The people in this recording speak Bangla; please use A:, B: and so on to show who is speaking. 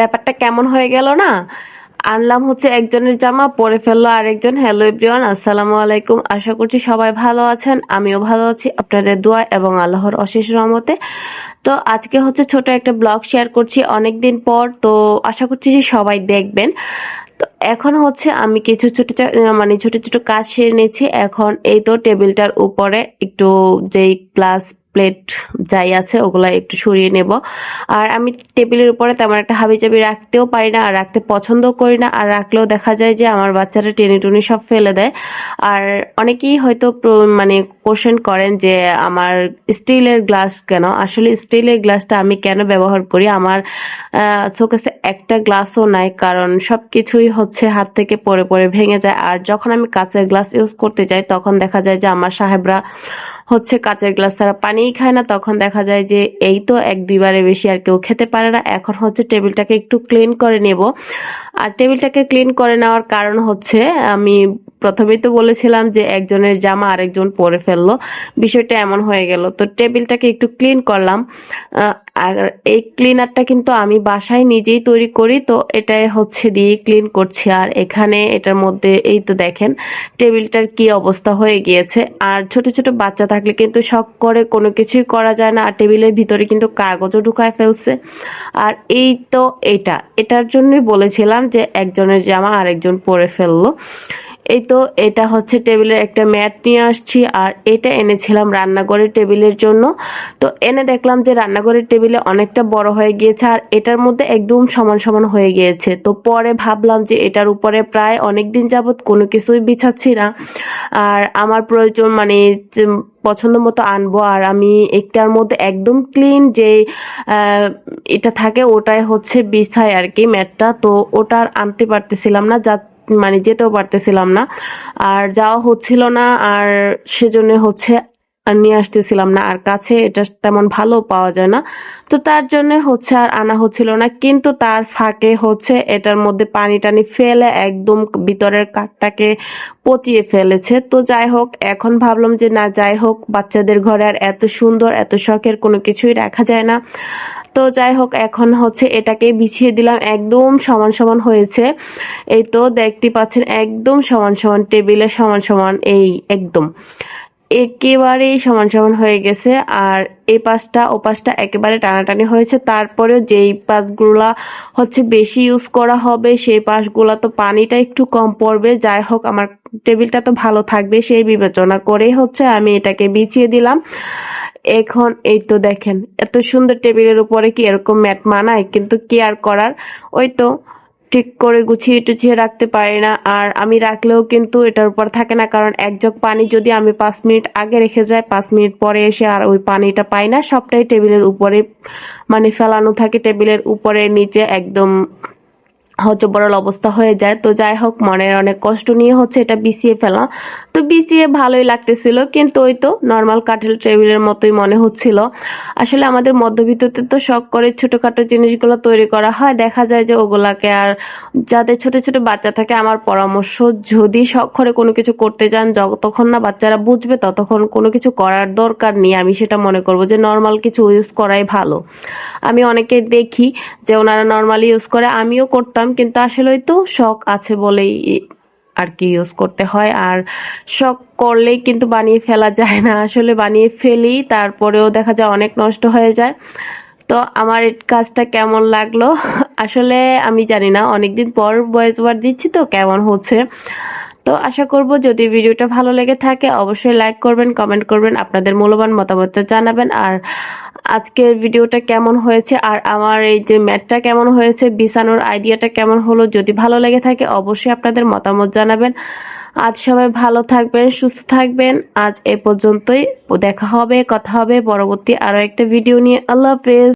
A: ব্যাপারটা কেমন হয়ে গেল না? আনলাম হচ্ছে একজনের জামা, পরে ফেলল আরেকজন। হ্যালো এভরিওয়ান আসসালামু আলাইকুম। আশা করছি সবাই ভালো আছেন, আমিও ভালো আছি। আপনাদের দোয়া এবং আল্লাহর অশেষ রহমতে। তো আজকে হচ্ছে ছোট একটা ব্লগ শেয়ার করছি অনেক দিন পর। তো আশা করছি যে সবাই দেখবেন। তো এখন হচ্ছে আমি কিছু ছোট মানে ছোট ছোট কাজ সেরে নিয়েছি। এখন এই তো টেবিলটার উপরে একটু যেই গ্লাস প্লেট যাই আছে, ওগুলো একটু সরিয়ে নেব। আর আমি টেবিলের উপরে তেমন একটা হাবি চাবি রাখতেও পারি না, আর রাখতে পছন্দও করি না। আর রাখলেও দেখা যায় যে আমার বাচ্চারা টেনে টুনি সব ফেলে দেয়। আর অনেকেই হয়তো মানে কোশ্চেন করেন যে আমার স্টিলের গ্লাস কেন? আসলে স্টিলের গ্লাসটা আমি কেন ব্যবহার করি? আমার শোকেসে একটা গ্লাসও নাই, কারণ সব কিছুই হচ্ছে হাত থেকে পড়ে পড়ে ভেঙে যায়। আর যখন আমি কাঁচের গ্লাস ইউজ করতে যাই, তখন দেখা যায় যে আমার সাহেবরা হচ্ছে কাঁচের গ্লাস ছাড়া পানিই খায় না। তখন দেখা যায় যে এই তো এক দুইবারে বেশি আর কেউ খেতে পারে না। এখন হচ্ছে টেবিলটাকে একটু ক্লিন করে নেব। আর টেবিলটাকে ক্লিন করে নেওয়ার কারণ হচ্ছে, আমি প্রথমেই তো বলেছিলাম যে একজনের জামা আরেকজন পরে ফেলল। বিষয়টা এমন হয়ে গেল। তো টেবিলটাকে একটু ক্লিন করলাম। আর এই ক্লিনারটা কিন্তু আমি বাসায় নিজেই তৈরি করি, তো এটাই হচ্ছে দিয়ে ক্লিন করছি। আর এখানে এটার মধ্যে এই তো দেখেন, টেবিলটার কি অবস্থা হয়ে গিয়েছে। আর ছোট ছোট বাচ্চা থাকলে কিন্তু শখ করে কোনো কিছুই করা যায় না, আর টেবিলের ভিতরে কিন্তু কাগজও ঢুকায় ফেলছে। আর এই তো এটা, এটার জন্যই বলেছিলাম যে একজনের জামা আরেকজন পরে ফেলল। এই তো এটা হচ্ছে টেবিলের একটা ম্যাট নিয়ে আসছি, আর এটা এনেছিলাম রান্নাঘরের টেবিলের জন্য। তো এনে দেখলাম যে রান্নাঘরের টেবিলে অনেকটা বড় হয়ে গিয়েছে, আর এটার মধ্যে একদম সমান সমান হয়ে গিয়েছে। তো পরে ভাবলাম যে এটার উপরে প্রায় অনেক দিন যাবৎ কোনো কিছুই বিছাচ্ছি না, আর আমার প্রয়োজন মানে পছন্দ মতো আনব, আর আমি একটার মধ্যে একদম ক্লিন যে এটা থাকে ওটাই হচ্ছে বিছাই আর কি ম্যাটটা। তো ওটা আর আনতে পারতেছিলাম না, যা মানে যেতেও পারতেছিলাম না। আর যাওয়া হচ্ছিল না আর সেজন্য হচ্ছে আর নিয়ে আসতেছিলাম না, আর কাছে এটা তেমন ভালো পাওয়া যায় না। তো তার জন্য হচ্ছে আর আনা হচ্ছিল না, কিন্তু তার ফাঁকে হচ্ছে এটার মধ্যে পানি টানি ফেলে একদম ভিতরের কাঠটাকে পচিয়ে ফেলেছে। তো যাই হোক, এখন ভাবলাম যে না, যাই হোক, বাচ্চাদের ঘরে আর এত সুন্দর, এত শখের কোনো কিছুই রাখা যায় না। তো যাই হোক, এখন হচ্ছে এটাকে বিছিয়ে দিলাম, একদম সমান সমান হয়েছে। এই তো দেখতে পাচ্ছেন, একদম সমান সমান, টেবিলে সমান সমান, এই একদম। একেবারেই সমান সমান হয়ে গেছে। আর এই পাশটা, ও পাশটা একেবারে টানাটানি হয়েছে। তারপরেও যেই পাশগুলা হচ্ছে বেশি ইউজ করা হবে, সেই পাশগুলা তো পানিটা একটু কম পড়বে। যাই হোক, আমার টেবিলটা তো ভালো থাকবে, সেই বিবেচনা করেই হচ্ছে আমি এটাকে বিছিয়ে দিলাম। এখন এই তো দেখেন, এত সুন্দর টেবিলের উপরে কি এরকম ম্যাট মানায়? কিন্তু কি আর করার? ওই তো ঠিক করে গুছিয়ে টুছিয়ে রাখতে পারি না। আর আমি রাখলেও কিন্তু এটার উপর থাকে না, কারণ এক জগ পানি যদি আমি পাঁচ মিনিট আগে রেখে যাই, পাঁচ মিনিট পরে এসে আর ওই পানিটা পাই না। সবটাই টেবিলের উপরে মানে ফেলানো থাকে। টেবিলের উপরে নিচে একদম হজবরল অবস্থা হয়ে যায়। তো যাই হোক, মনের অনেক কষ্ট নিয়ে হচ্ছে এটা বিছিয়ে ফেলা। তো বিছিয়ে ভালোই লাগতেছিল, কিন্তু ওই তো নর্মাল কাঠের টেবিলের মতোই মনে হচ্ছিল। আসলে আমাদের মধ্যবিত্ততে তো শখ করে ছোটোখাটো জিনিসগুলো তৈরি করা হয়। দেখা যায় যে ওগুলাকে আর যাদের ছোট ছোট বাচ্চা থাকে, আমার পরামর্শ, যদি শখ করে কোনো কিছু করতে যান যতক্ষণ না বাচ্চারা বুঝবে, ততক্ষণ কোনো কিছু করার দরকার নেই। আমি সেটা মনে করব যে নর্মাল কিছু ইউজ করাই ভালো। আমি অনেকে দেখি যে ওনারা নর্মালি ইউজ করে, আমিও করতাম। কিন্তু আসলে তো শখ আছে বলেই আর কি ইউজ করতে হয়। আর শখ করলেই কিন্তু বানিয়ে ফেলা যায় না। আসলে বানিয়ে ফেলি, তারপরেও দেখা যায় অনেক নষ্ট হয়ে যায়। তো আমার কাজটা কেমন লাগল? আসলে আমি জানি না, অনেকদিন পর ভয়েস ওভার দিচ্ছি তো, কেমন হচ্ছে? তো আশা করব যদি ভিডিওটা ভালো লেগে থাকে, অবশ্যই লাইক করবেন কমেন্ট করবেন, আপনাদের মূল্যবান মতামত জানাবেন। আর আজকের ভিডিওটা কেমন হয়েছে, আর আমার এই যে ম্যাটটা কেমন হয়েছে, বিছানোর আইডিয়াটা কেমন হলো, যদি ভালো লেগে থাকে, অবশ্যই আপনাদের মতামত জানাবেন। আজ সবাই ভালো থাকবেন, সুস্থ থাকবেন। আজ এ পর্যন্তই, দেখা হবে, কথা হবে, পরবর্তী আরও একটা ভিডিও নিয়ে। আল্লাহ হাফেজ।